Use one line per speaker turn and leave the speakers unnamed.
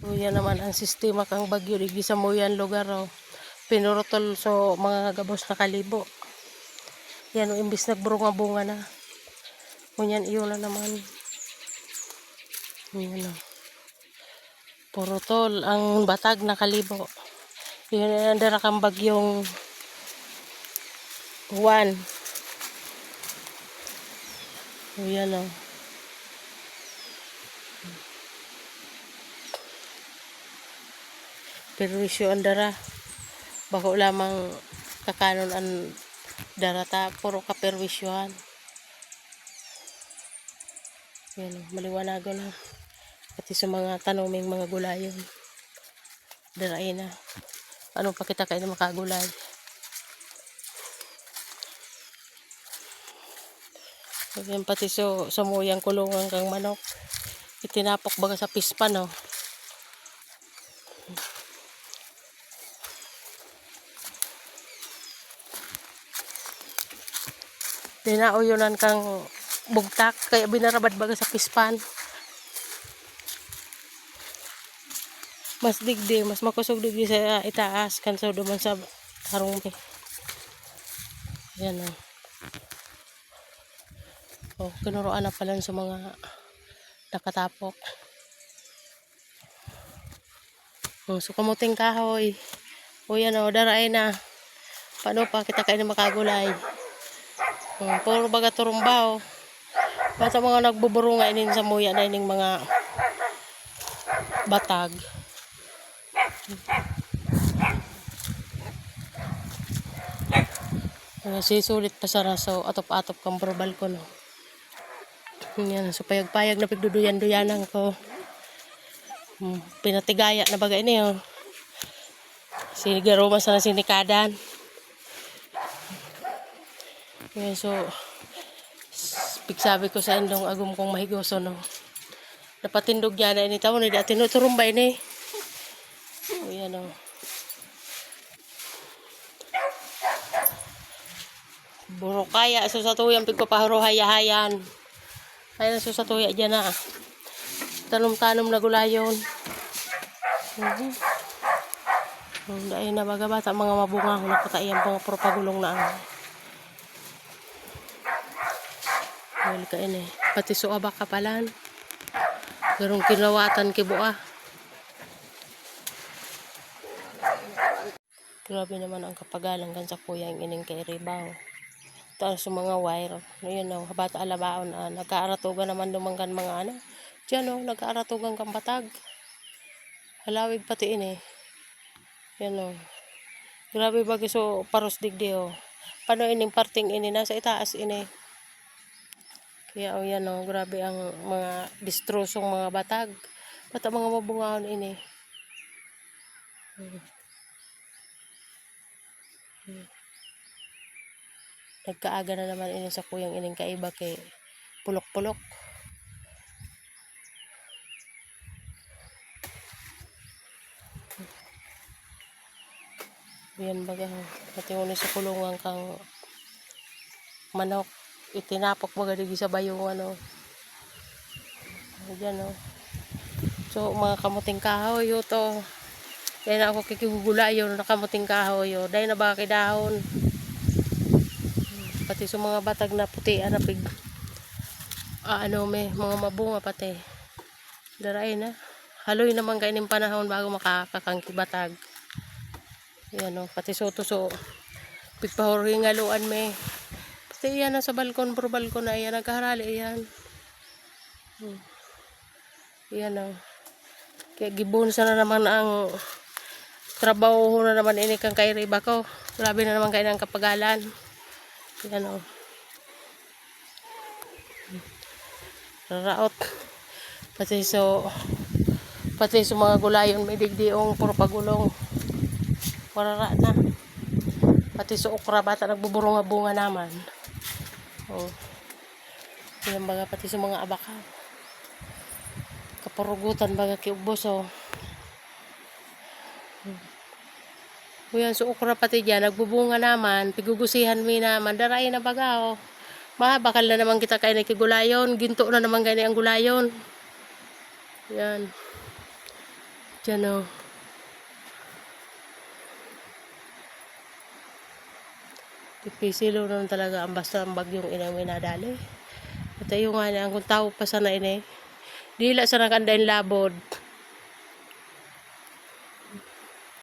So, yan naman ang sistema kang bagyo digi sa moyan lugar oh. Pinurotol so mga gabos na kalibo. Yan oh, imbis nagbunga-bunga na. Kunyan iyo na naman. Yan oh. Puro tol ang batag na kalibo. Yun ang dara bagyong Juan. O yan o. Perwisyo ang dara. Bako lamang kakanon ang darata. Puro kaperwisyohan. Yan o. Maliwanagon na. Pati sa mga tanuming mga gulayon. Darain na. Anong pakita kayo na makagulay? Yan pati so, sa muyang kulungan kang manok. Itinapok baga sa pispan, no? Tinauyonan kang bugtak, kaya binarabad baga sa pispan. Mas digdi, mas makusog digdi sa itaas, kanso duman sa harong Yan, oh. Oh, kinuruan na pala sa mga nakatapok. Oh, so kamuting kahoy. O yan o, daray na. Paano pa kita kayo makagulay? Oh, puro baga turumba o. Basta mga nagbuburunga inin sa muya na ining mga batag. Uh, sisulit pa sa raso atop-atop kang brobal ko no. Yan, so payag-payag na pigduduyan-duyanan ko. Hmm, pinatigaya na bagay niyo. Sinigaro man sa sinikadan. Yan, so pigsabi ko sa indong agum kong mahigoso no. Napatindog niya na ini tawon ni dati no turumbay ni. O yan o. Buro kaya so sa tuyang pigpapahuro hayahayan. Kaya na so sa tuya dyan na. Tanom-tanom na gulayon. Mhm. Hmm, dahil na baga bata mga mabunga ko nakatayang mga propagulong na ang. Well, kain eh. Pati so abak kapalan. Garong kinawatan kibua. Grabe naman ang kapagalan kan sa kuya ang ining kay Ribaw. Tapos sa mga wire, no yun no, bata alabaon, ah, nagkaaratugan naman dumanggan mga ano. Diyan no, nagkaaratugan kang batag. Halawig pati ini. Yan no. Grabe bagi so paros digdi oh. Paano ining parting ini nasa itaas ini. Kaya oh yan oh, grabe ang mga distrusong mga batag. Bata mga mabungahon ini. Hmm. Hmm. Nagkaaga na naman ini sa kuyang ining kaiba kay pulok-pulok. Yan baga, pati mo sa kulungan kang manok. Itinapok baga digi sa bayong ano. Diyan oh. So, mga kamuting kahoy yo to. Dahil na ako kikigugula yun, nakamuting kahoy yo. Dahil na baka kidahon. Pati sa mga batag na puti, ano, pig, ah, ano, may mga mabunga pati. Daray na. Haloy naman kainin panahon bago makakakangki batag. Yan o, pati so. Pigpahuring ngaluan may. Pati yan na sa balkon, pro balkon na yan. Nagkaharali yan. Hmm. Yan o. Kaya gibon sa na naman ang trabaho na naman ini kang kay Riba ko. Grabe na naman kayo ng kapagalan. Yan o. Raraot. Pati so pati sa mga gulayon may digdiong puro pagulong. Warara na. Pati sa okra bata nagbuburong bunga naman. Oh. Yan baga pati sa mga abaka. Kaparugutan baga kiubos oh. Kuya, so okra pati dyan, nagbubunga naman, pigugusihan mi naman, daray na baga, oh. Mahabakal na naman kita kayo nakigulayon, ginto na naman kayo ang gulayon. Yan. Diyan o. Tipisilo naman talaga ang basta ang bagyong inang minadali. At ayun nga na, kung tao pa sana ini. Dila sa nakandain labod.